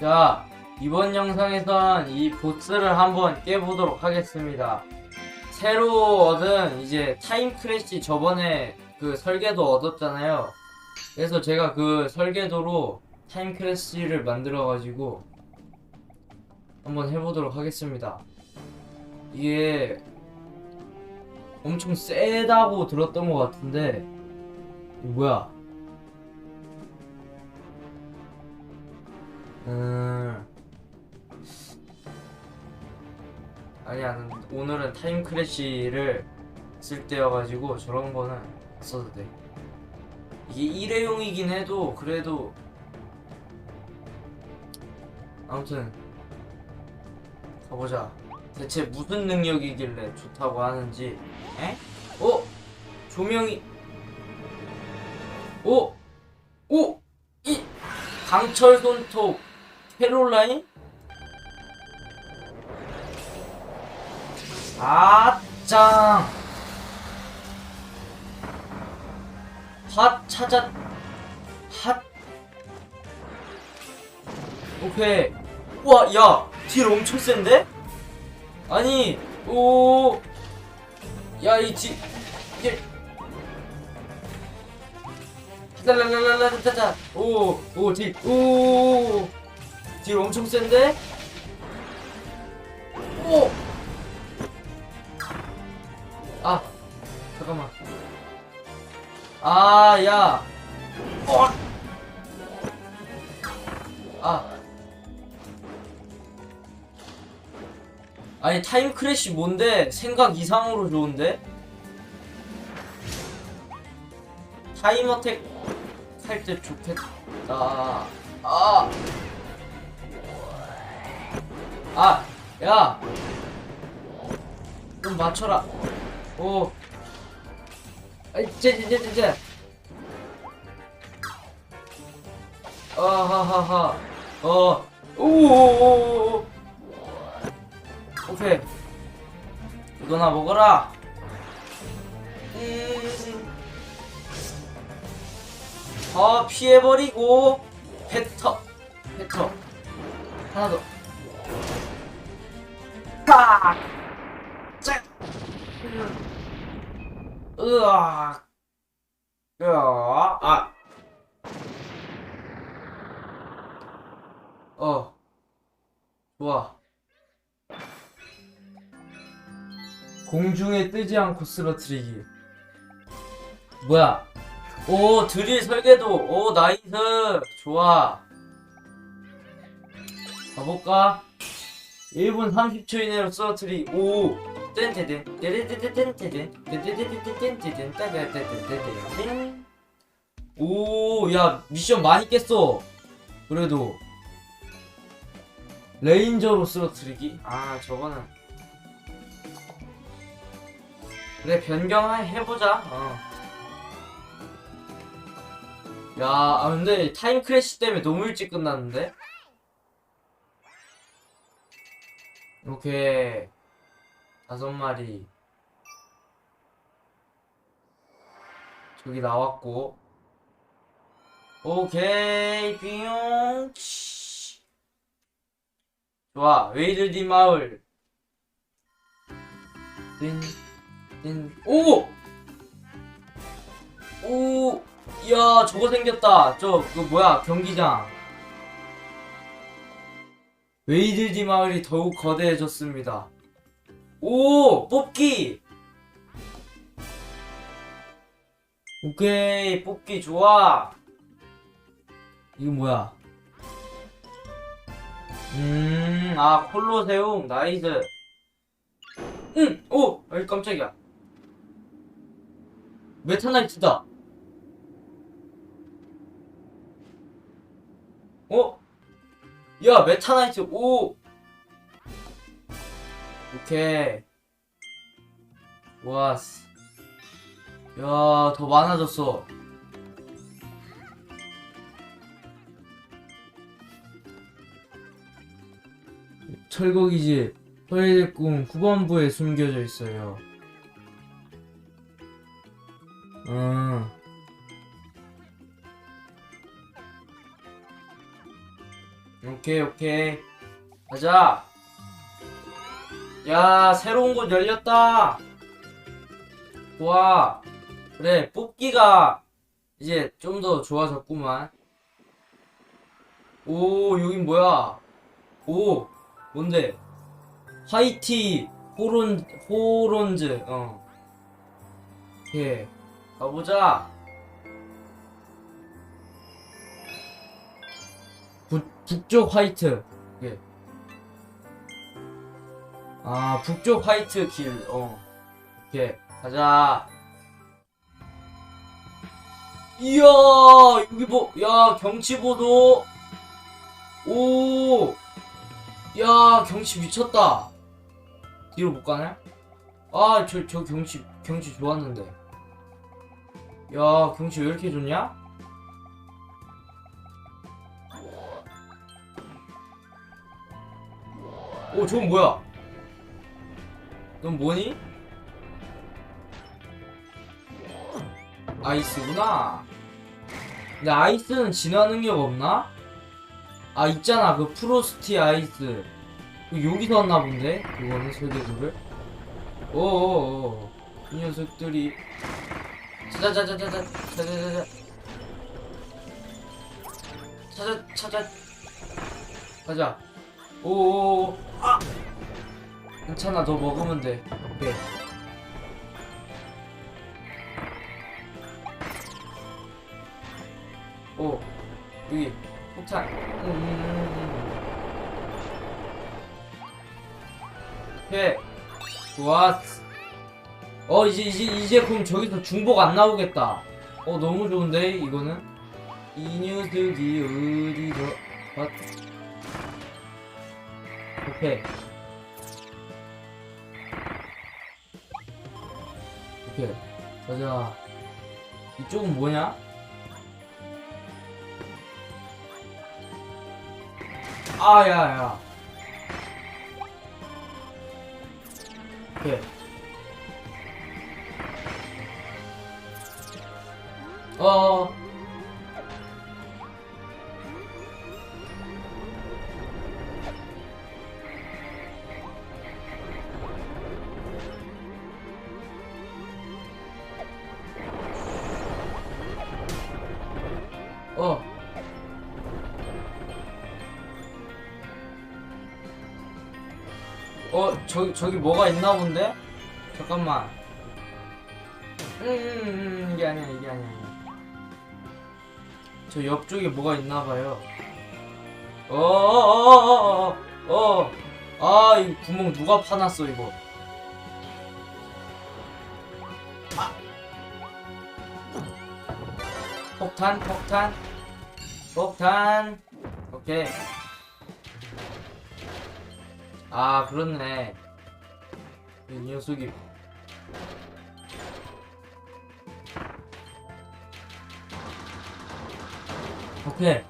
자, 이번 영상에선 이 보스를 한번 깨보도록 하겠습니다. 새로 얻은 이제 타임 크래시 저번에 그 설계도 얻었잖아요. 그래서 제가 그 설계도로 타임 크래시를 만들어가지고 한번 해보도록 하겠습니다. 이게 엄청 세다고 들었던 것 같은데, 뭐야? 음. 아니야, 오늘은 타임 크래쉬를 쓸 때여가지고 저런 거는 안 써도 돼. 이게 일회용이긴 해도 그래도 아무튼 가보자. 대체 무슨 능력이길래 좋다고 하는지. 에? 어? 조명이. 오! 오! 이 강철 손톱 캐롤라인? 아짱. 핫 찾았 핫. 오케이. 우와 야딜 엄청 센데? 아니 오야이딜 이게. 랄랄랄랄랄랄라 오오딜오 딜 엄청 센데? 오! 아 잠깐만 아 야 어! 아 아니 타임 크래쉬 뭔데 생각 이상으로 좋은데 타임 어택 할 때 좋겠다 아 아, 야! 좀 맞춰라. 오. 아이, 쟤, 쟤, 쟤, 쟤. 아하하하. 어. 오오오오. 오케이. 이거나 먹어라. 음. 아, 피해버리고. 뱉어. 뱉어. 하나 더. 팍! 짝! 으악! 으악! 아! 어. 좋아. 공중에 뜨지 않고 쓰러뜨리기. 뭐야? 오, 드릴 설계도. 오, 나이스. 좋아. 가볼까? 1분 30초 이내로 쓰러트리 오 뗀테든 떼레떼떼뗀테든 떼떼떼떼뗀테든 따다따다따다따 오야 미션 많이 깼어 그래도 레인저로 쓰러트리기 아 저거는 그래 변경해보자 어. 야 아, 근데 타임 크래시 때문에 너무 일찍 끝났는데 오케이 다섯 마리 저기 나왔고 오케이 뿅 치. 좋아 웨이들디 마을 띵띵오 오! 야 저거 생겼다 저그 뭐야 경기장 웨이들디 마을이 더욱 거대해졌습니다. 오! 뽑기! 오케이, 뽑기 좋아! 이건 뭐야? 음, 아, 콜로세움, 나이스. 응! 오! 아이, 깜짝이야. 메타나이트다! 어? 야 메타나이트 오. 오케이. 좋았어 야더 많아졌어. 철거기지 허예의 꿈 후반부에 숨겨져 있어요. 음 오케이 오케이. 가자. 야 새로운 곳 열렸다. 좋아. 그래 뽑기가 이제 좀 더 좋아졌구만. 오 여긴 뭐야? 오 뭔데? 화이티 호론 호론즈 어. 오케이 가보자 북, 북쪽 화이트. 예. 아 북쪽 화이트 길어. 오케이. 가자. 이야 여기 뭐 야 경치 보도. 오 야 경치 미쳤다. 뒤로 못 가네? 아저저 경치 경치 좋았는데. 야 경치 왜 이렇게 좋냐 오 저건 뭐야? 넌 뭐니? 아이스구나. 근데 아이스는 진화 능력 없나? 아 있잖아. 그 프로스티 아이스. 그 여기서 왔나 본데? 그거는 설계도를 오오오 이 녀석들이. 찾아자자자자 찾아자자 찾아 찾아. 가자 오오오 아! 괜찮아 너 먹으면 돼. 오케이. 오 여기 폭탄. 음. 오케이. 좋았어. 어 이제 이제 이제 그럼 저기서 중복 안 나오겠다. 어 너무 좋은데 이거는? 이 녀석이 어디서 왔 오케이 오케이. 가자. 이쪽은 뭐냐? 아 야 야. 오케이. 어 어. 저기, 저기 뭐가 있나 본데? 잠깐만. 음, 음, 음, 이게 아니야, 이게 아니야. 저 옆쪽에 뭐가 있나 봐요. 어, 어, 어, 어, 어, 어. 아, 이 구멍 누가 파놨어, 이거. 아. 폭탄, 폭탄. 폭탄. 오케이. 아, 그렇네. 이 녀석이. 오케이.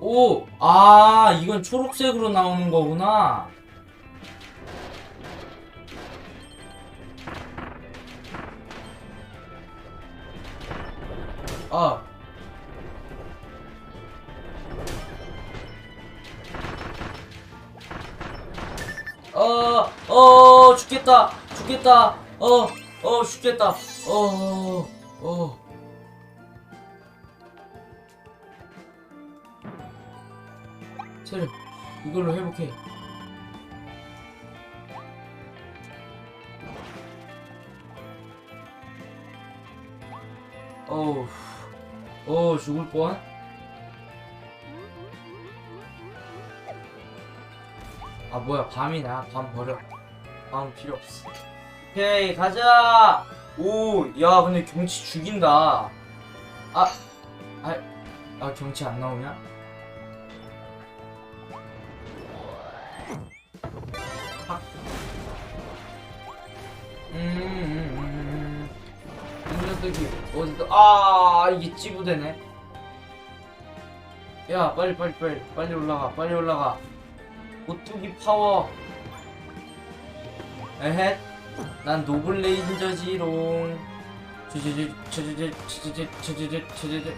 오! 아, 이건 초록색으로 나오는 거구나. 아. 죽겠다, 죽겠다, 어, 어, 죽겠다, 어, 어. 체력, 이걸로 회복해. 어우, 어, 죽을 뻔. 아 뭐야 밤이나 밤 버려 밤 필요 없어. 오케이 가자! 오 야 근데 경치 죽인다. 아, 아, 아 경치 안 나오냐? 팍. 음, 음, 음, 음. 이 녀석이 어디서 아 이게 찌부되네. 야 빨리 빨리 빨리 빨리 올라가 빨리 올라가. 오뚜기 파워 에헷 난 노블 레인저지롱 쭈쭈쭈 쭈쭈쭈 쭈쭈쭈 쭈쭈쭈 쭈쭈쭈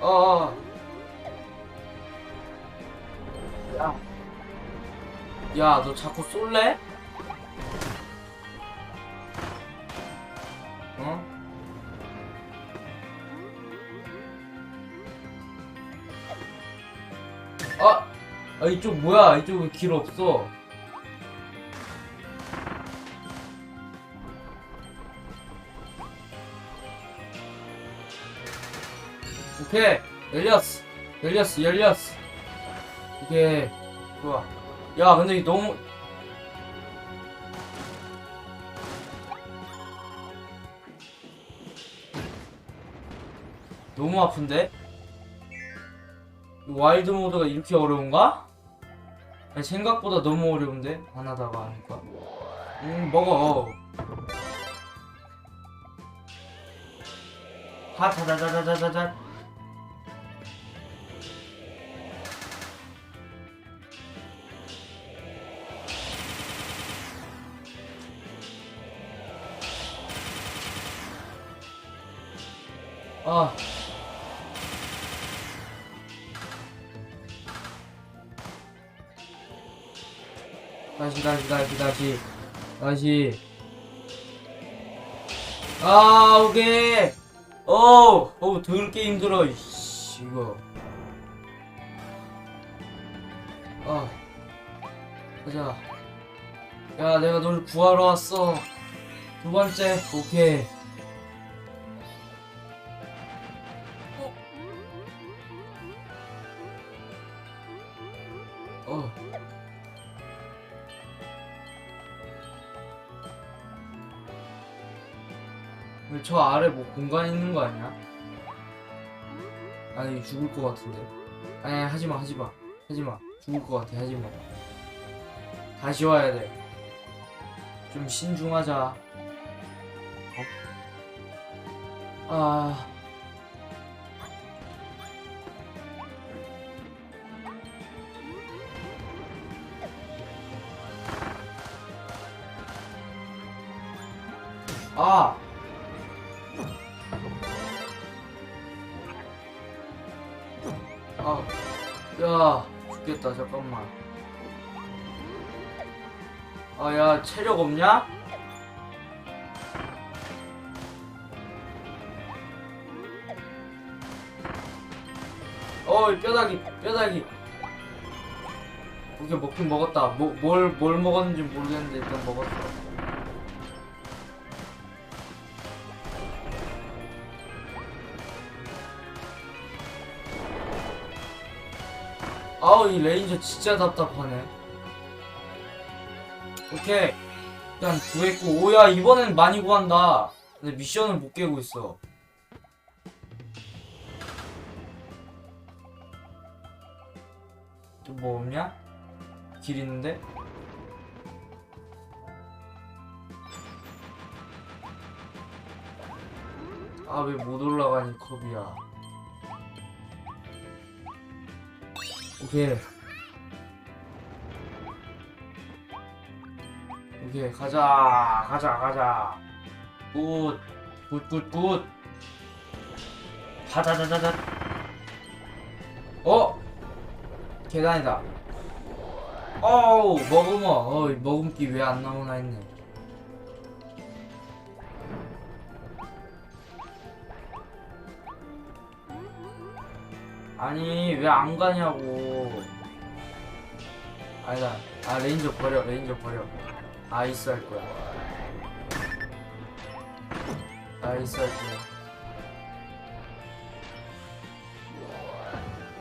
어, 어. 야. 야, 너 자꾸 쏠래? 어? 아! 아, 이쪽 뭐야? 이쪽은 길 없어. 오케이. 열렸어. 열렸어. 열렸어. 이게 좋아. 야, 근데 이게 너무 너무 아픈데? 이 와일드 모드가 이렇게 어려운가? 아니, 생각보다 너무 어려운데? 하나다가 하니까. 음, 먹어. 하자자자자자자. 아. 다시 다시 다시 다시. 다시. 아 오케이. 어우 어우 더럽게 힘들어 이씨 이거. 아 가자. 야 내가 널 구하러 왔어. 두 번째 오케이 근데 저 아래 뭐 공간 있는 거 아니야? 아니 죽을 것 같은데. 아니 하지마 하지마. 하지마. 죽을 것 같아 하지마. 다시 와야 돼 좀 신중하자. 어? 아. 아! 아, 야, 죽겠다, 잠깐만. 아, 야, 체력 없냐? 어, 이 뼈다귀, 뼈다귀. 오케이, 먹긴 먹었다. 뭐, 뭘, 뭘 먹었는지 모르겠는데, 일단 먹었어. 아우 이 레인저 진짜 답답하네. 오케이. 일단 구했고 오야 이번엔 많이 구한다. 근데 미션은 못 깨고 있어. 또 뭐 없냐? 길 있는데? 아 왜 못 올라가니 컵이야 오케이. 오케이, 가자, 가자, 가자. 굿, 굿, 굿, 굿. 가자자자자. 어? 계단이다. 어우, 머금어. 어, 이 머금기 왜 안 나오나 했네. 아니 왜 안 가냐고. 아니다. 아 레인저 버려 레인저 버려. 아이스 할 거야. 아이스 할 거야.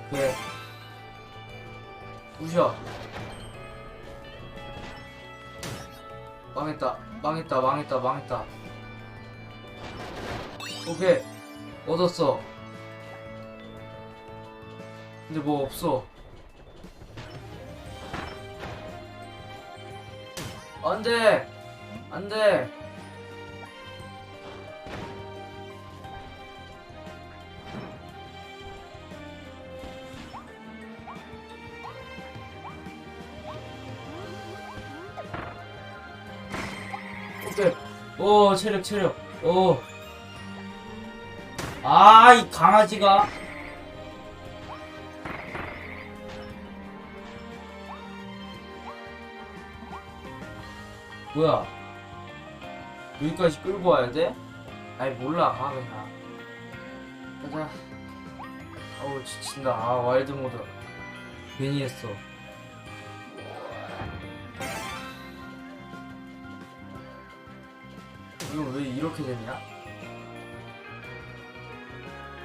그래. 부셔. 망했다. 망했다 망했다 망했다. 오케이. 얻었어 근데 뭐 없어. 안 돼! 안 돼! 오케이. 오, 체력, 체력. 오. 아, 이 강아지가. 뭐야? 여기까지 끌고 와야 돼? 아니 몰라. 가 그냥. 가자. 어우 지친다. 아 와일드 모드. 괜히 했어. 이거 왜 이렇게 되냐?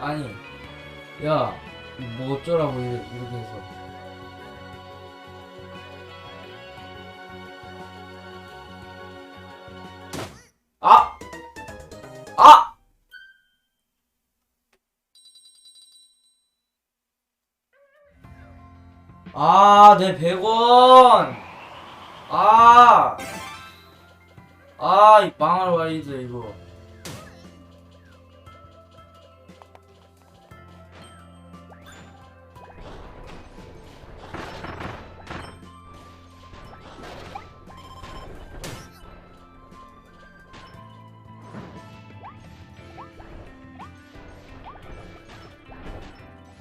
아니 야 뭐 어쩌라고 이렇게 해서 내 100원! 아! 아, 이 망할 와이드, 이거.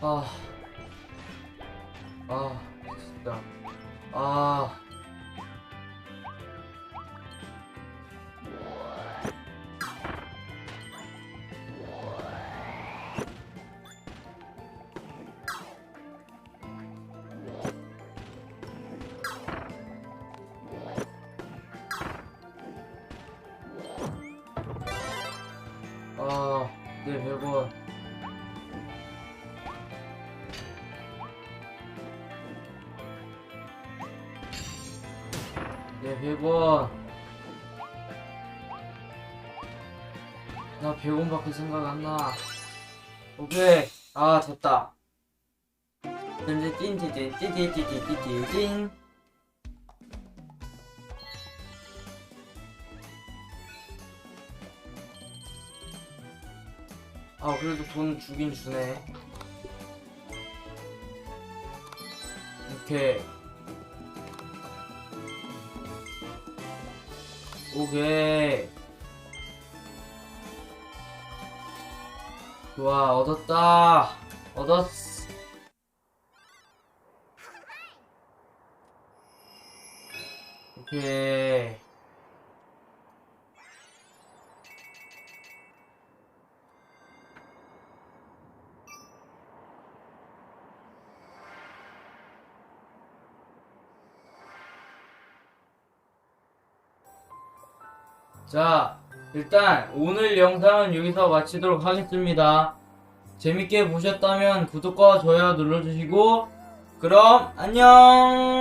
아, 아, 100원. 나 100원 밖에 생각 안 나. 오케이. 아, 됐다. 띵띵띵띵띵띵띵띵띵. 아, 그래도 돈 주긴 주네. 오케이. 오케이. 좋아, 얻었다. 얻었어. 오케이. 자, 일단 오늘 영상은 여기서 마치도록 하겠습니다. 재밌게 보셨다면 구독과 좋아요 눌러주시고, 그럼 안녕!